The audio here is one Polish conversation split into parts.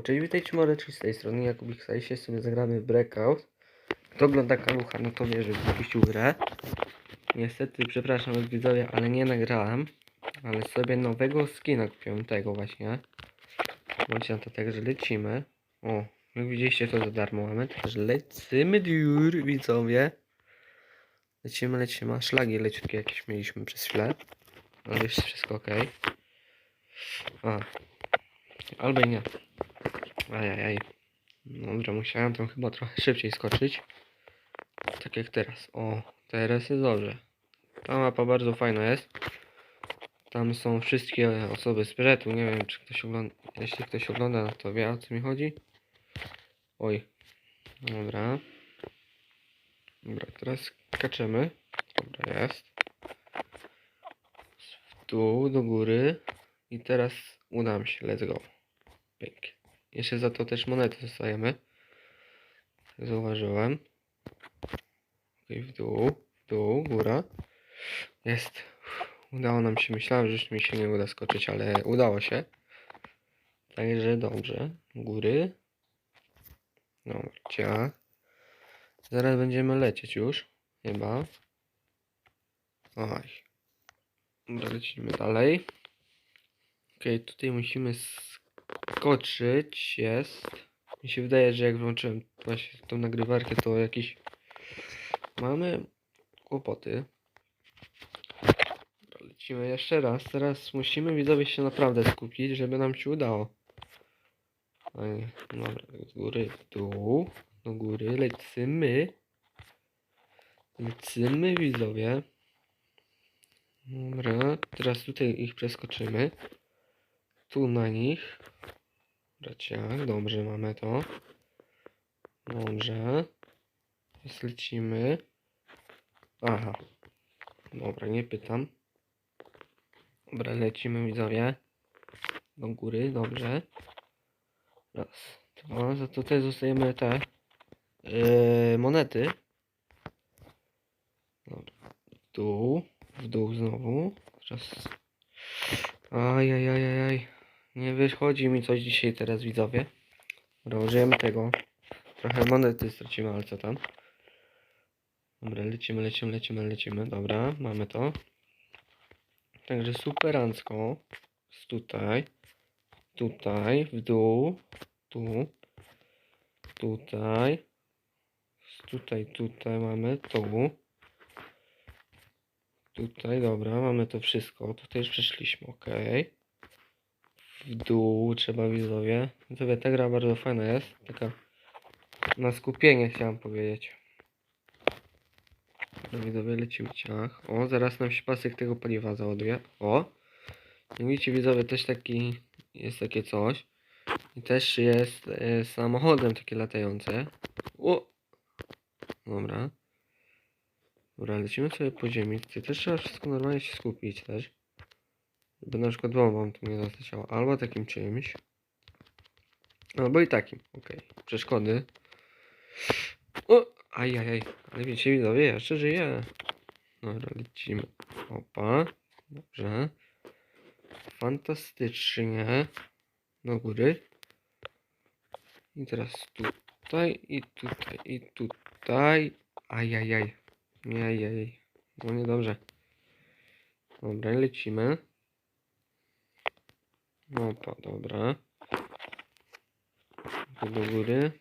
Yo, cześć, witajcie mordeczki z tej strony, Jakub X, sobie zagramy Breakout. Kto ogląda Kalucha, no to wie, że wypuścił grę. Niestety, przepraszam widzowie, ale nie nagrałem. Ale sobie nowego skina kupiłem, tego właśnie. Bądźcie na to tak, że lecimy. O, jak widzieliście to za darmo mamy, także lecimy dur, widzowie. Lecimy, lecimy, a szlagi leciutkie jakieś mieliśmy przez chwilę. Ale już wszystko ok. A, albo nie. Ajajaj. Dobra, musiałem tam chyba trochę szybciej skoczyć. Tak jak teraz. O, teraz jest dobrze. Ta mapa bardzo fajna jest. Tam są wszystkie osoby z Pretu. Nie wiem, czy ktoś ogląda. Jeśli ktoś ogląda, to wie o co mi chodzi. Oj. Dobra. Dobra, teraz skaczemy. Dobra, jest. W dół, do góry. I teraz uda mi się. Let's go. Pięknie. Jeszcze za to też monety dostajemy. Zauważyłem. Okej, w dół, w dół, góra. Jest. Udało nam się. Myślałem, że mi się nie uda skoczyć, ale udało się. Także dobrze. Góry. Dobra. Zaraz będziemy lecieć już. Chyba. Oj. Lecimy dalej. Okej, tutaj musimy skoczyć. Jest. Mi się wydaje, że jak włączyłem właśnie tą nagrywarkę, to jakieś mamy kłopoty. Lecimy jeszcze raz. Teraz musimy widzowie się naprawdę skupić, żeby nam się udało. Dobra, z góry w dół. Do góry lecimy. Lecimy widzowie. Dobra, teraz tutaj ich przeskoczymy. Tu na nich. Braciak, dobrze mamy to. Dobrze. Teraz lecimy. Aha. Dobra, nie pytam. Dobra, lecimy widzowie. Do góry, dobrze. Raz, dwa, za to tutaj zostajemy te yy, monety. Dobra. W dół, w dół znowu. Teraz. Ajajajajaj. Nie wychodzi mi coś dzisiaj teraz widzowie. Dobra, użyjemy tego. Trochę monety stracimy, ale co tam. Dobra, lecimy, lecimy, lecimy, lecimy. Dobra, mamy to. Także superancko. Tutaj. Tutaj, w dół. Tu. Tutaj. Tutaj, tutaj mamy tu. Tutaj, dobra, mamy to wszystko. Tutaj już przeszliśmy, ok. W dół trzeba widzowie. Widzowie, ta gra bardzo fajna jest. Taka na skupienie chciałem powiedzieć. Dobra, widzowie, lecimy ciach. O, zaraz nam się pasek tego paliwa załaduje. O! Widzicie widzowie, też taki jest takie coś. I też jest e, samochodem takie latające. O! Dobra. Dobra, lecimy sobie po ziemi. Tutaj też trzeba wszystko normalnie się skupić też. Żeby na przykład bombą tu nie zastaciało. Albo takim czymś. Albo i takim. Okej. Przeszkody. O! Ajajaj. Ale wiecie widzowie, jeszcze żyję. Dobra, lecimy. Opa. Dobrze. Fantastycznie. Do góry. I teraz tutaj, i tutaj, i tutaj. Ajajaj. Ajajaj. No niedobrze. Dobra, lecimy. Opa, dobra. Tu do góry.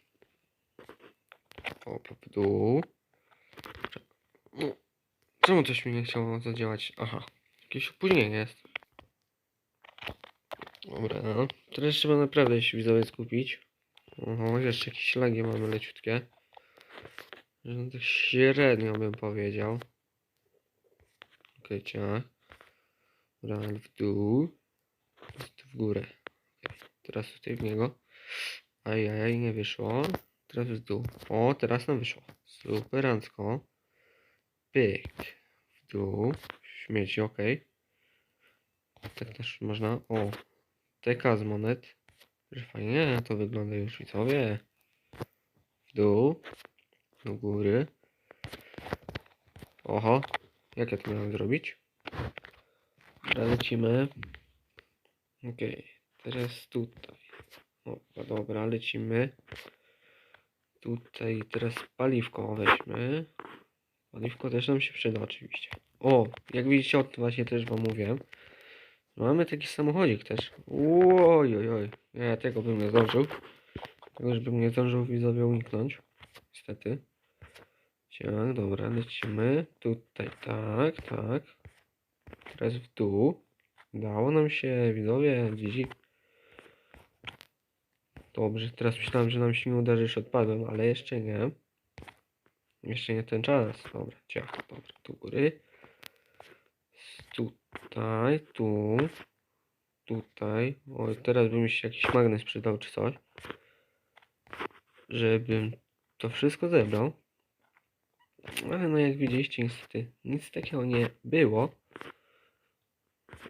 Opa, w dół. No, Czemu coś mi nie chciało zadziałać? Aha, jakieś opóźnienie jest. Dobra, no. teraz trzeba naprawdę się widzowie skupić. Oho, jeszcze jakieś lagi mamy leciutkie. No tak średnio bym powiedział. Okej, ciach. Dobra, w dół. W górę. Teraz tutaj w niego. Ajajaj, nie wyszło. Teraz w dół. O, teraz nam wyszło. Superancko. Pyk. W dół. Śmieci, ok. Tak też można. O. TK z monet. Że fajnie to wygląda już widzowie. W dół. Do góry. Oho. Jak ja to miałem zrobić? Lecimy. Okej. Teraz tutaj. Opa. Dobra, lecimy. Tutaj teraz paliwko weźmy. Paliwko też nam się przyda oczywiście. O, jak widzicie, o tym właśnie też wam mówiłem. Mamy taki samochodzik też. Oj, oj, oj. Nie, tego bym nie zdążył. Tego, żebym nie zdążył widzowie uniknąć. Niestety. Tak, dobra, lecimy. Tutaj, tak, tak. Teraz w dół. Udało nam się, widzowie, widzi. Dobrze, teraz myślałem, że nam się nie że już odpadłem, ale jeszcze nie. Jeszcze nie ten czas. Dobra, ciach, dobra, tu góry. Tutaj, tu. Tutaj. O, teraz by mi się jakiś magnes przydał, czy coś. Żebym to wszystko zebrał. Ale no jak widzieliście, niestety nic takiego nie było.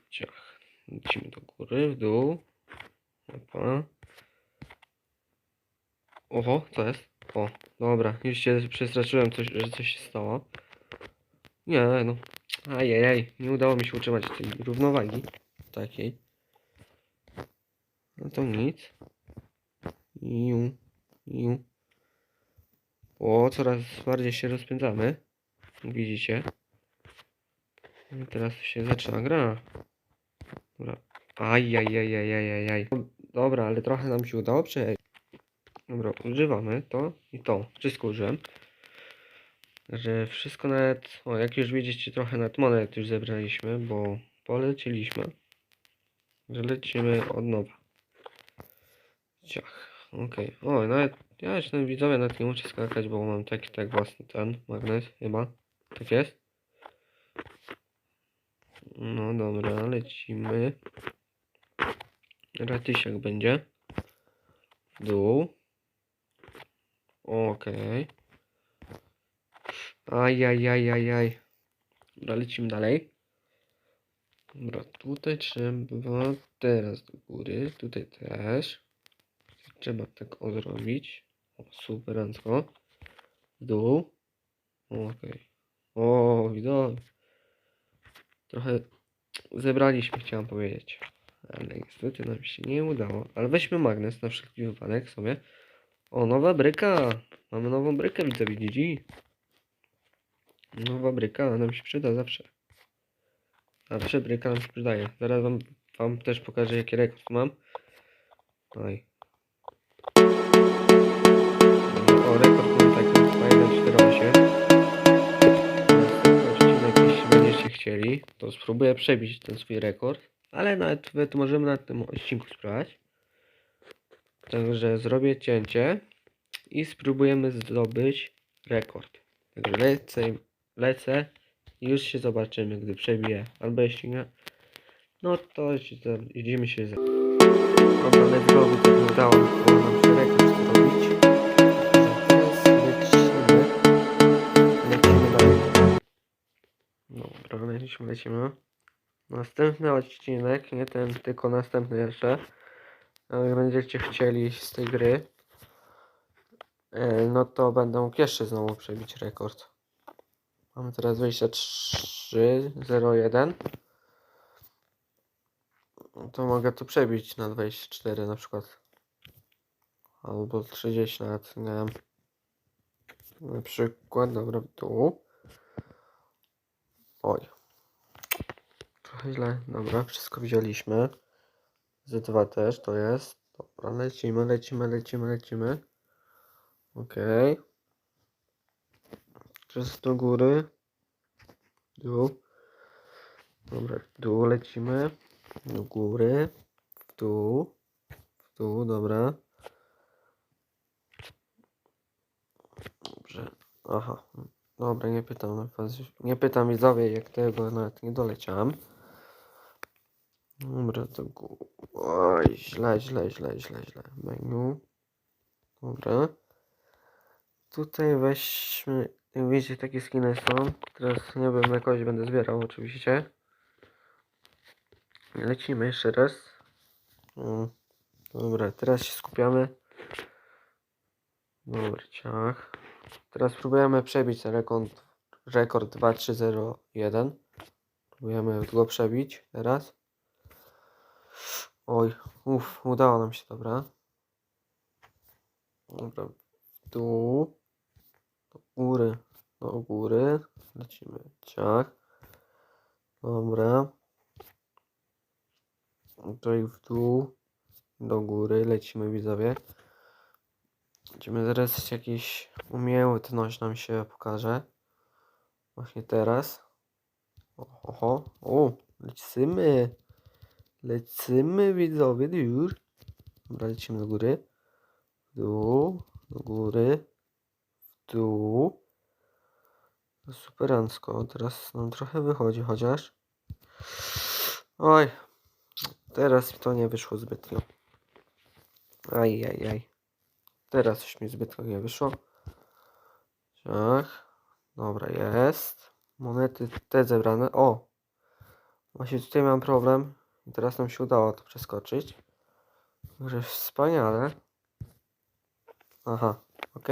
Ciach. Lecimy do góry, w dół. Opa. Oho, co jest? O, dobra, już się przestraszyłem, coś, że coś się stało. Nie, no. Ajajaj, nie udało mi się utrzymać tej równowagi. Takiej. No to nic. Iu, iu. O, coraz bardziej się rozpędzamy. Widzicie? I teraz się zaczyna gra. Dobra. Dobra, ale trochę nam się udało przejść. Dobra, używamy to i to. Wszystko użyłem. Że wszystko nawet, o jak już widzicie trochę nawet monet już zebraliśmy, bo poleciliśmy. Że lecimy od nowa. Ciach, okej. O, nawet ja już ten widzowie nawet nie muszę skakać, bo mam taki tak własny ten magnes chyba. Tak jest? No dobra, lecimy. Ratysiak będzie. W dół. Okej. Ajajajajaj. Dobra, lecimy dalej. Dobra, tutaj trzeba teraz do góry, tutaj też. Trzeba tak o zrobić. O, superancko. W dół. Okej. O, widzowie. Trochę zebraliśmy, chciałem powiedzieć. Ale niestety nam się nie udało. Ale weźmy magnes na wszelki wypadek sobie. O, nowa bryka. Mamy nową brykę, widzę, widzicie? Nowa bryka nam się przyda zawsze. Zawsze bryka nam się przydaje. Zaraz wam, wam też pokażę, jaki rekord mam. Oj. O, rekord chcieli, to spróbuję przebić ten swój rekord. Ale nawet to możemy na tym odcinku spróbować. Także zrobię cięcie i spróbujemy zdobyć rekord. Także lecę, lecę już się zobaczymy, gdy przebiję. Albo jeśli nie, no to idziemy się za... Dobra, let's go, udało nam się rekord zrobić. Lecimy, lecimy. Następny odcinek, nie ten, tylko następny jeszcze. Jak będziecie chcieli z tej gry, e, no to będę mógł jeszcze znowu przebić rekord. Mamy teraz 23.01. No To mogę to przebić na 24 na przykład. Albo 30 nawet, nie wiem. Na przykład, dobra, tu. Oj. Źle, dobra, wszystko wzięliśmy. Z2 też to jest. Dobra, lecimy, lecimy, lecimy, lecimy. Okej. Teraz do góry. Dół. Dobra, w dół lecimy. Do góry. W dół. W dół, dobra. Dobrze. Aha. Dobra, nie pytam nie pytam widzowie, jak tego nawet nie doleciałem. Dobra, to Oj, źle, źle, źle, źle, źle. Menu. Dobra. Tutaj weźmy, widzicie, takie skiny są. Teraz nie wiem, jakoś będę zbierał oczywiście. Lecimy jeszcze raz. Dobra, teraz się skupiamy. Dobra, ciach. Teraz próbujemy przebić ten rekord, rekord 2301. Próbujemy go przebić teraz. Oj, uff, udało nam się, dobra. Dobra, w dół, do góry, do góry, lecimy, ciach. Dobra. Tutaj w dół, do góry, lecimy widzowie. Będziemy zaraz jakiś umiejętność nam się pokaże. Właśnie teraz. Oho, o, lecimy. Lecimy widzowie, już. Dobra, lecimy do góry. W dół, do góry, w dół. Superancko, teraz nam trochę wychodzi chociaż. Oj, teraz to nie wyszło zbytnio. Aj, aj, aj. Teraz już mi zbytnio nie wyszło. Tak. Dobra, jest. Monety te zebrane. O! Właśnie tutaj mam problem. Teraz nam się udało to przeskoczyć. Także wspaniale. Aha, ok.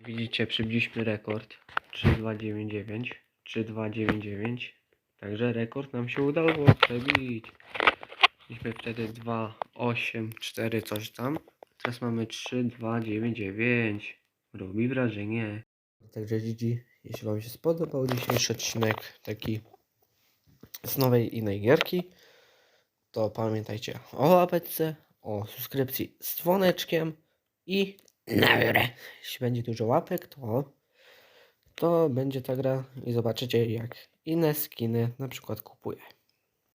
Widzicie, przybiliśmy rekord. 3299. 3299. Także rekord nam się udało przebić. Mieliśmy wtedy 284 coś tam. Teraz mamy 3299. Robi wrażenie. Także GG, jeśli Wam się spodobał dzisiejszy odcinek, taki z nowej innej gierki, to pamiętajcie o łapeczce, o subskrypcji z dzwoneczkiem i na górę. Jeśli będzie dużo łapek, to, to będzie ta gra i zobaczycie jak inne skiny na przykład kupuję.